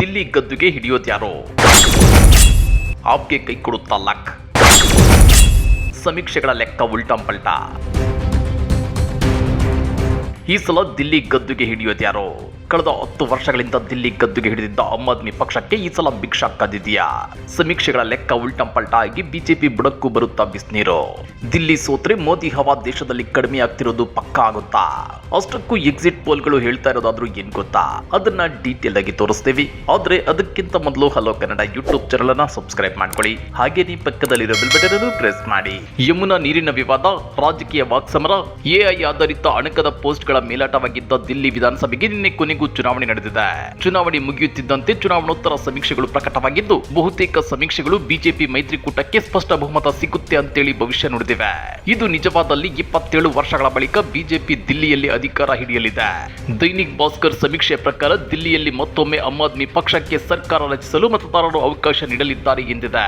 ದಿಲ್ಲಿ ಗದ್ದುಗೆ ಹಿಡಿಯೋದ್ಯಾರೋ ಆಪ್ಗೆ ಕೈ ಕೊಡುತ್ತಾ ಲಕ್. ಸಮೀಕ್ಷೆಗಳ ಲೆಕ್ಕ ಉಲ್ಟಂ ಪಲ್ಟಾ. ಈ ಸಲ ದಿಲ್ಲಿ ಗದ್ದುಗೆ ಹಿಡಿಯೋದ್ಯಾರೋ ಕಳೆದ ಹತ್ತು ವರ್ಷಗಳಿಂದ ದಿಲ್ಲಿ ಗದ್ದುಗೆ ಹಿಡಿದಿದ್ದ ಆಮ್ ಆದ್ಮಿ ಪಕ್ಷಕ್ಕೆ ಈ ಸಲ ಭಿಕ್ಷಾ ಕದ್ದಿದೆಯಾ ಸಮೀಕ್ಷೆಗಳ ಲೆಕ್ಕ ಉಲ್ಟಂಪಲ್ಟ ಆಗಿ ಬಿಜೆಪಿ ಬುಡಕ್ಕೂ ಬರುತ್ತಾ ಬಿಸ್ನೀರು? ದಿಲ್ಲಿ ಸೋತ್ರೆ ಮೋದಿ ಹವಾ ದೇಶದಲ್ಲಿ ಕಡಿಮೆ ಆಗ್ತಿರೋದು ಪಕ್ಕಾ ಆಗುತ್ತಾ? ಅಷ್ಟಕ್ಕೂ ಎಕ್ಸಿಟ್ ಪೋಲ್ಗಳು ಹೇಳ್ತಾ ಇರೋದಾದ್ರೂ ಏನ್ ಗೊತ್ತಾ? ಅದನ್ನ ಡೀಟೇಲ್ ಆಗಿ ತೋರಿಸ್ತೀವಿ. ಆದ್ರೆ ಅದಕ್ಕಿಂತ ಮೊದಲು ಹಲೋ ಕನ್ನಡ ಯೂಟ್ಯೂಬ್ ಚಾನಲ್ ಅನ್ನ ಸಬ್ಸ್ಕ್ರೈಬ್ ಮಾಡ್ಕೊಳ್ಳಿ. ಹಾಗೆ ನೀ ಪಕ್ಕದಲ್ಲಿರೋ ಬೆಲ್ ಬಟನ್ ಅನ್ನು ಪ್ರೆಸ್ ಮಾಡಿ. ಯಮುನಾ ನೀರಿನ ವಿವಾದ, ರಾಜಕೀಯ ವಾಕ್ಸಮರ ಎಐ ಆಧಾರಿತ ಅಣಕದ ಪೋಸ್ಟ್ಗಳ ಮೇಲಾಟವಾಗಿದ್ದ ದಿಲ್ಲಿ ವಿಧಾನಸಭೆಗೆ ನಿನ್ನೆ ಕೊನೆಗೂ ಚುನಾವಣೆ ನಡೆದಿದೆ. ಚುನಾವಣೆ ಮುಗಿಯುತ್ತಿದ್ದಂತೆ ಚುನಾವಣೋತ್ತರ ಸಮೀಕ್ಷೆಗಳು ಪ್ರಕಟವಾಗಿದ್ದು, ಬಹುತೇಕ ಸಮೀಕ್ಷೆಗಳು ಬಿಜೆಪಿ ಮೈತ್ರಿಕೂಟಕ್ಕೆ ಸ್ಪಷ್ಟ ಬಹುಮತ ಸಿಗುತ್ತೆ ಅಂತೇಳಿ ಭವಿಷ್ಯ ನುಡಿದಿವೆ. ಇದು ನಿಜವಾದಲ್ಲಿ ಇಪ್ಪತ್ತೇಳು ವರ್ಷಗಳ ಬಳಿಕ ಬಿಜೆಪಿ ದಿಲ್ಲಿಯಲ್ಲಿ ಅಧಿಕಾರ ಹಿಡಿಯಲಿದೆ. ದೈನಿಕ್ ಭಾಸ್ಕರ್ ಸಮೀಕ್ಷೆ ಪ್ರಕಾರ ದಿಲ್ಲಿಯಲ್ಲಿ ಮತ್ತೊಮ್ಮೆ ಆಮ್ ಆದ್ಮಿ ಪಕ್ಷಕ್ಕೆ ಸರ್ಕಾರ ರಚಿಸಲು ಮತದಾರರು ಅವಕಾಶ ನೀಡಲಿದ್ದಾರೆ ಎಂದಿದೆ.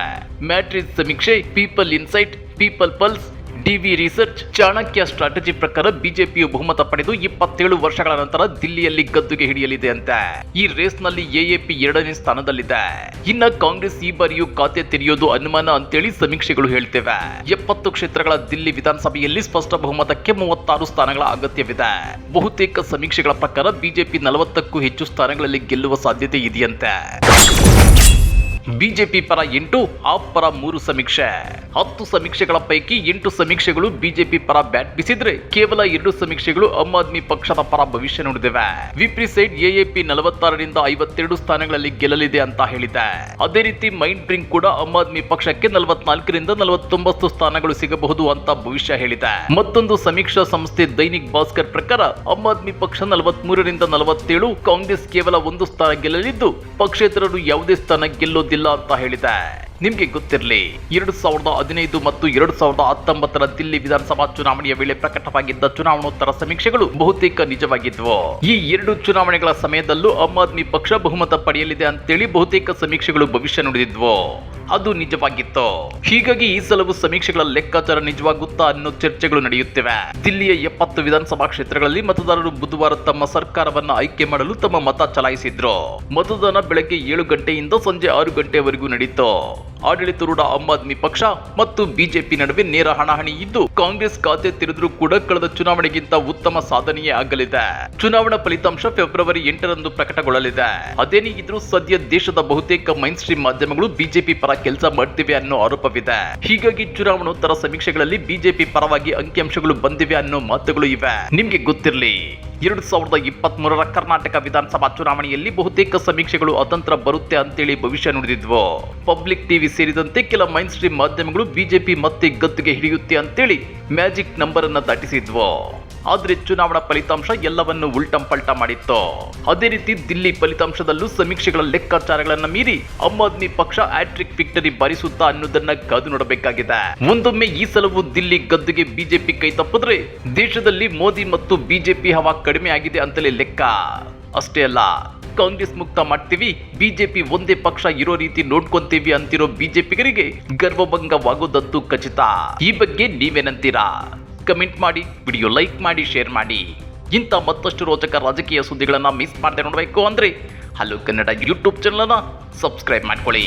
ಮ್ಯಾಟ್ರಿಕ್ ಸಮೀಕ್ಷೆ, People Insight, People Pulse DV Research Chanakya Strategy ಪ್ರಕಾರ ಬಿಜೆಪಿಯು ಬಹುಮತ ಪಡೆದು ಇಪ್ಪತ್ತೇಳು ವರ್ಷಗಳ ನಂತರ ದಿಲ್ಲಿಯಲ್ಲಿ ಗದ್ದುಗೆ ಹಿಡಿಯಲಿದೆ ಅಂತೆ. ಈ ರೇಸ್ನಲ್ಲಿ ಎಎಪಿ ಎರಡನೇ ಸ್ಥಾನದಲ್ಲಿದೆ. ಇನ್ನ ಕಾಂಗ್ರೆಸ್ ಈ ಬಾರಿಯೂ ಖಾತೆ ತೆರೆಯೋದು ಅನುಮಾನ ಅಂತೇಳಿ ಸಮೀಕ್ಷೆಗಳು ಹೇಳ್ತೇವೆ. ಎಪ್ಪತ್ತು ಕ್ಷೇತ್ರಗಳ ದಿಲ್ಲಿ ವಿಧಾನಸಭೆಯಲ್ಲಿ ಸ್ಪಷ್ಟ ಬಹುಮತಕ್ಕೆ ಮೂವತ್ತಾರು ಸ್ಥಾನಗಳ ಅಗತ್ಯವಿದೆ. ಬಹುತೇಕ ಸಮೀಕ್ಷೆಗಳ ಪ್ರಕಾರ ಬಿಜೆಪಿ ನಲವತ್ತಕ್ಕೂ ಹೆಚ್ಚು ಸ್ಥಾನಗಳಲ್ಲಿ ಗೆಲ್ಲುವ ಸಾಧ್ಯತೆ ಇದೆಯಂತೆ. ಬಿಜೆಪಿ ಪರ ಎಂಟು, ಆಪ್ ಪರ ಮೂರು ಸಮೀಕ್ಷೆ. ಹತ್ತು ಸಮೀಕ್ಷೆಗಳ ಪೈಕಿ ಎಂಟು ಸಮೀಕ್ಷೆಗಳು ಬಿಜೆಪಿ ಪರ ಬ್ಯಾಟ್ ಬಿಸಿದ್ರೆ ಕೇವಲ ಎರಡು ಸಮೀಕ್ಷೆಗಳು ಆಮ್ ಆದ್ಮಿ ಪಕ್ಷದ ಪರ ಭವಿಷ್ಯ ನುಡಿದಿವೆ. ವಿಪ್ರಿ ಸೈಡ್ ಎಎಪಿ ನಲವತ್ತಾರರಿಂದ ಐವತ್ತೆರಡು ಸ್ಥಾನಗಳಲ್ಲಿ ಗೆಲ್ಲಲಿದೆ ಅಂತ ಹೇಳಿದೆ. ಅದೇ ರೀತಿ ಮೈಂಡ್ ಡ್ರಿಂಕ್ ಕೂಡ ಆಮ್ ಆದ್ಮಿ ಪಕ್ಷಕ್ಕೆ ನಲವತ್ನಾಲ್ಕರಿಂದ ನಲವತ್ತೊಂಬತ್ತು ಸ್ಥಾನಗಳು ಸಿಗಬಹುದು ಅಂತ ಭವಿಷ್ಯ ಹೇಳಿದೆ. ಮತ್ತೊಂದು ಸಮೀಕ್ಷಾ ಸಂಸ್ಥೆ ದೈನಿಕ್ ಭಾಸ್ಕರ್ ಪ್ರಕಾರ ಆಮ್ ಆದ್ಮಿ ಪಕ್ಷ ನಲವತ್ಮೂರರಿಂದ ನಲವತ್ತೇಳು, ಕಾಂಗ್ರೆಸ್ ಕೇವಲ ಒಂದು ಸ್ಥಾನ ಗೆಲ್ಲಲಿದ್ದು ಪಕ್ಷೇತರರು ಯಾವುದೇ ಸ್ಥಾನ ಗೆಲ್ಲೋದಿಲ್ಲ ಅಂತ ಹೇಳಿದೆ. ನಿಮ್ಗೆ ಗೊತ್ತಿರಲಿ, ಎರಡು ಸಾವಿರದ ಹದಿನೈದು ಮತ್ತು ಎರಡು ಸಾವಿರದ ಹತ್ತೊಂಬತ್ತರ ದಿಲ್ಲಿ ವಿಧಾನಸಭಾ ಚುನಾವಣೆಯ ವೇಳೆ ಪ್ರಕಟವಾಗಿದ್ದ ಚುನಾವಣೋತ್ತರ ಸಮೀಕ್ಷೆಗಳು ಬಹುತೇಕ ನಿಜವಾಗಿದ್ವು. ಈ ಎರಡು ಚುನಾವಣೆಗಳ ಸಮಯದಲ್ಲೂ ಆಮ್ ಆದ್ಮಿ ಪಕ್ಷ ಬಹುಮತ ಪಡೆಯಲಿದೆ ಅಂತೇಳಿ ಬಹುತೇಕ ಸಮೀಕ್ಷೆಗಳು ಭವಿಷ್ಯ ನುಡಿದಿದ್ವು. ಅದು ನಿಜವಾಗಿತ್ತು. ಹೀಗಾಗಿ ಈ ಸಲವು ಸಮೀಕ್ಷೆಗಳ ಲೆಕ್ಕಾಚಾರ ನಿಜವಾಗುತ್ತಾ ಅನ್ನೋ ಚರ್ಚೆಗಳು ನಡೆಯುತ್ತಿವೆ. ದಿಲ್ಲಿಯ ಎಪ್ಪತ್ತು ವಿಧಾನಸಭಾ ಕ್ಷೇತ್ರಗಳಲ್ಲಿ ಮತದಾರರು ಬುಧವಾರ ತಮ್ಮ ಸರ್ಕಾರವನ್ನ ಆಯ್ಕೆ ಮಾಡಲು ತಮ್ಮ ಮತ ಚಲಾಯಿಸಿದ್ರು. ಮತದಾನ ಬೆಳಗ್ಗೆ ಏಳು ಗಂಟೆಯಿಂದ ಸಂಜೆ ಆರು ಗಂಟೆವರೆಗೂ ನಡೀತು. ಆಡಳಿತಾರೂಢ ಆಮ್ ಆದ್ಮಿ ಪಕ್ಷ ಮತ್ತು ಬಿಜೆಪಿ ನಡುವೆ ನೇರ ಹಣಾಹಣಿ ಇದ್ದು ಕಾಂಗ್ರೆಸ್ ಖಾತೆ ತೆರೆದರೂ ಕೂಡ ಕಳೆದ ಚುನಾವಣೆಗಿಂತ ಉತ್ತಮ ಸಾಧನೆಯೇ ಆಗಲಿದೆ. ಚುನಾವಣಾ ಫಲಿತಾಂಶ ಫೆಬ್ರವರಿ ಎಂಟರಂದು ಪ್ರಕಟಗೊಳ್ಳಲಿದೆ. ಅದೇನೇ ಇದ್ರೂ ಸದ್ಯ ದೇಶದ ಬಹುತೇಕ ಮೈನ್ ಸ್ಟ್ರೀಮ್ ಮಾಧ್ಯಮಗಳು ಬಿಜೆಪಿ ಪರ ಕೆಲಸ ಮಾಡ್ತಿವೆ ಅನ್ನೋ ಆರೋಪವಿದೆ. ಹೀಗಾಗಿ ಚುನಾವಣೋತ್ತರ ಸಮೀಕ್ಷೆಗಳಲ್ಲಿ ಬಿಜೆಪಿ ಪರವಾಗಿ ಅಂಕಿಅಂಶಗಳು ಬಂದಿವೆ ಅನ್ನೋ ಮಾತುಗಳು ಇವೆ. ನಿಮ್ಗೆ ಗೊತ್ತಿರಲಿ. ಎರಡು ಸಾವಿರದ ಇಪ್ಪತ್ತ್ ಮೂರರ ಕರ್ನಾಟಕ ವಿಧಾನಸಭಾ ಚುನಾವಣೆಯಲ್ಲಿ ಬಹುತೇಕ ಸಮೀಕ್ಷೆಗಳು ಅತಂತ್ರ ಬರುತ್ತೆ ಅಂತೇಳಿ ಭವಿಷ್ಯ ನುಡಿದಿದ್ವು. ಪಬ್ಲಿಕ್ ಟಿವಿ ಸೇರಿದಂತೆ ಕೆಲ ಮೈನ್ ಸ್ಟ್ರೀಮ್ ಮಾಧ್ಯಮಗಳು ಬಿಜೆಪಿ ಮತ್ತೆ ಗದ್ದುಗೆ ಹಿಡಿಯುತ್ತೆ ಅಂತೇಳಿ ಮ್ಯಾಜಿಕ್ ನಂಬರ್ ಅನ್ನ ದಾಟಿಸಿದ್ವು. ಆದ್ರೆ ಚುನಾವಣಾ ಫಲಿತಾಂಶ ಎಲ್ಲವನ್ನು ಉಲ್ಟಂ ಪಲ್ಟ ಮಾಡಿತ್ತು. ಅದೇ ರೀತಿ ದಿಲ್ಲಿ ಫಲಿತಾಂಶದಲ್ಲೂ ಸಮೀಕ್ಷೆಗಳ ಲೆಕ್ಕಾಚಾರಗಳನ್ನ ಮೀರಿ ಆಮ್ ಆದ್ಮಿ ಪಕ್ಷ ಆಟ್ರಿಕ್ ವಿಕ್ಟರಿ ಬಾರಿಸುತ್ತಾ ಅನ್ನೋದನ್ನ ಕಾದು ನೋಡಬೇಕಾಗಿದೆ. ಒಂದೊಮ್ಮೆ ಈ ಸಲವು ದಿಲ್ಲಿ ಗದ್ದುಗೆ ಬಿಜೆಪಿ ಕೈ ತಪ್ಪಿದ್ರೆ ದೇಶದಲ್ಲಿ ಮೋದಿ ಮತ್ತು ಬಿಜೆಪಿ ಹವಾ ಕಡಿಮೆ ಆಗಿದೆ ಅಂತಲೇ ಲೆಕ್ಕ. ಅಷ್ಟೇ ಅಲ್ಲ, ಕಾಂಗ್ರೆಸ್ ಮುಕ್ತ ಮಾಡ್ತೀವಿ, ಬಿಜೆಪಿ ಒಂದೇ ಪಕ್ಷ ಇರೋ ರೀತಿ ನೋಡ್ಕೊಂತೀವಿ ಅಂತಿರೋ ಬಿಜೆಪಿಗರಿಗೆ ಗರ್ವಭಂಗವಾಗೋದಂತೂ ಖಚಿತ. ಈ ಬಗ್ಗೆ ನೀವೇನಂತೀರಾ? ಕಮೆಂಟ್ ಮಾಡಿ, ವಿಡಿಯೋ ಲೈಕ್ ಮಾಡಿ, ಶೇರ್ ಮಾಡಿ. ಇಂಥ ಮತ್ತಷ್ಟು ರೋಚಕ ರಾಜಕೀಯ ಸುದ್ದಿಗಳನ್ನ ಮಿಸ್ ಮಾಡದೆ ನೋಡಬೇಕು ಅಂದ್ರೆ, ಹಲೋ ಕನ್ನಡ ಯೂಟ್ಯೂಬ್ ಚಾನಲನ್ನ ಸಬ್ಸ್ಕ್ರೈಬ್ ಮಾಡ್ಕೊಳ್ಳಿ.